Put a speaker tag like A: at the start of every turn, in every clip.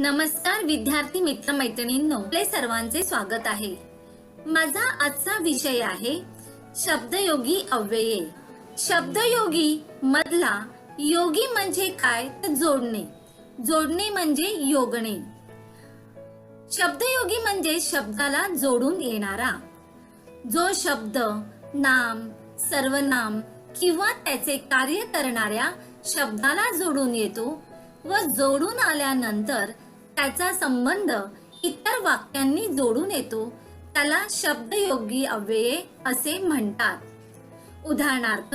A: नमस्कार विद्यार्थी मित्र मैत्रिणींनो आपले सर्वांचे स्वागत आहे. माझा आजचा विषय आहे शब्दयोगी अव्यये. शब्दयोगी मधला योगी म्हणजे काय? तर जोडणे. जोडणे म्हणजे योगणे. शब्दयोगी म्हणजे शब्दाला जोडून येणारा. जो शब्द नाम सर्वनाम किंवा त्याचे कार्य करणाऱ्या शब्दाला जोडून येतो व जोडून आल्यानंतर त्याचा संबंध इतर वाक्यांनी जोडून येतो. त्याला शब्दयोगी अव्यये असे म्हणतात. उदाहरणार्थ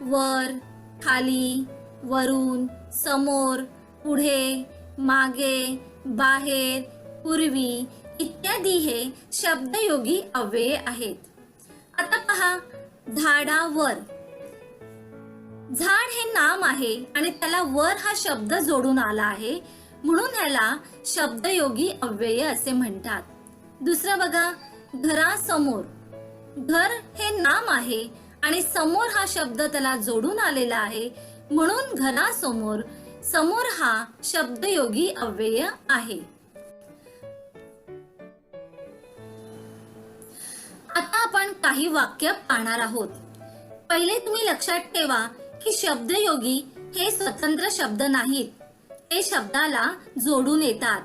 A: वर खाली वरून समोर पुढे मागे बाहेर पूर्वी इत्यादी हे शब्दयोगी अव्यये आहेत. आता पहा झाडावर. झाड हे नाम आहे आणि त्याला वर हा शब्द जोडून आला आहे. म्हणून याला शब्दयोगी अव्यय असे म्हणतात. दुसरं बघा घरासमोर. घर हे नाम आहे आणि समोर हा शब्द त्याला जोडून आलेला आहे. म्हणून घरासमोर समोर हा शब्दयोगी अव्यय आहे. आता आपण काही वाक्य पाहणार आहोत. पहिले तुम्ही लक्षात ठेवा की शब्दयोगी हे स्वतंत्र शब्द नाहीत. ते शब्दाला जोडून येतात.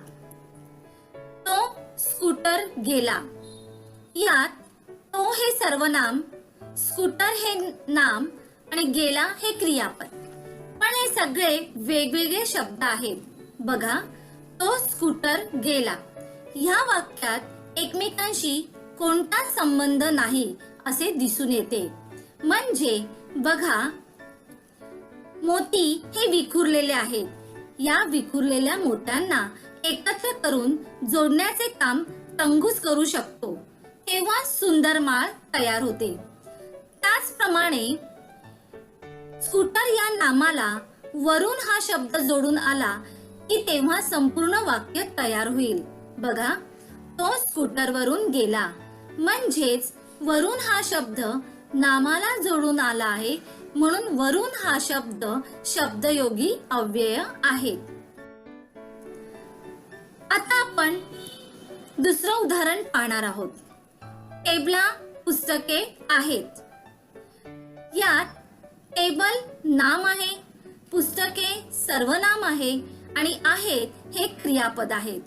A: तो स्कूटर गेला. यात तो हे सर्वनाम स्कूटर हे नाम आणि गेला हे क्रियापद. पण हे सगळे वेगवेगळे शब्द आहेत. बघा तो स्कूटर गेला. या वाक्यात एकमेकांशी कोणताच संबंध नाही असे दिसून येते. म्हणजे बघा मोती हे विखुरलेले आहेत. या विखुरलेल्या मोत्यांना एकत्र करून जोडण्याचे काम टंगूस करू शकतो. तेव्हा सुंदर माळ तयार होते. त्याचप्रमाणे स्कूटर या नामाला वरून हा शब्द जोडून आला की तेव्हा संपूर्ण वाक्य तयार होईल. बघा तो स्कूटर वरून गेला. म्हणजेच वरून हा शब्द नामाला जोडून आला आहे म्हणून वरुण हा शब्द शब्दयोगी अव्यय आहे. आता आपण दुसरं उदाहरण पाहणार आहोत. टेबला पुस्तके आहेत. यात टेबल नाम आहे पुस्तके सर्वनाम आहे आणि आहेत हे क्रियापद आहेत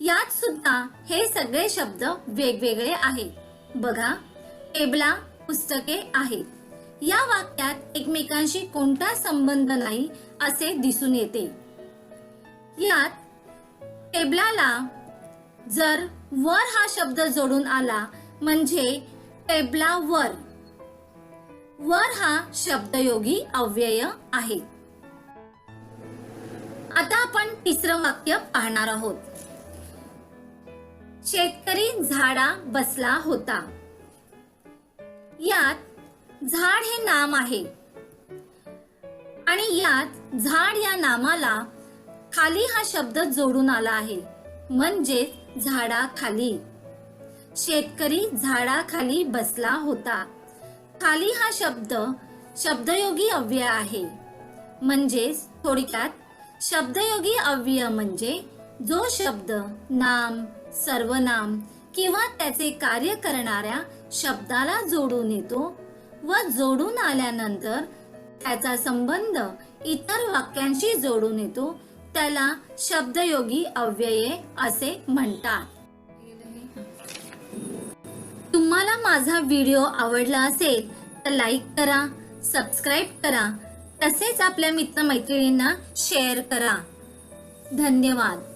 A: यात सुद्धा हे सगळे शब्द वेगवेगळे आहेत. बघा टेबला पुस्तके आहेत. या वाक्यात एकमेकांशी कोणता संबंध नाही असे दिसून येते. यात टेबलाला जर वर हा शब्द जोडून आला म्हणजे टेबलावर. वर हा शब्दयोगी अव्यय आहे. आता आपण तिसरं वाक्य पाहणार आहोत. शेतकरी झाडा बसला होता. यात झाड हे नाम आहे. आणि यात झाड या नामाला खाली हा शब्द जोडून आला आहे. म्हणजे झाडाखाली. शेतकरी झाडाखाली बसला होता. खाली हा शब्द शब्दयोगी अव्यय आहे. म्हणजेच थोडक्यात शब्दयोगी अव्यय म्हणजे जो शब्द नाम सर्वनाम किंवा त्याचे कार्य करणाऱ्या शब्दाला जोडून येतो व जोडून आल्यानंतर त्याचा संबंध इतर वाक्यांशी जोडून येतो. त्याला शब्दयोगी अव्यये असे म्हणतात. तुम्हाला माझा व्हिडिओ आवडला असेल तर लाईक करा सबस्क्राईब करा तसेच आपल्या मित्रमैत्रिणींना शेअर करा. धन्यवाद.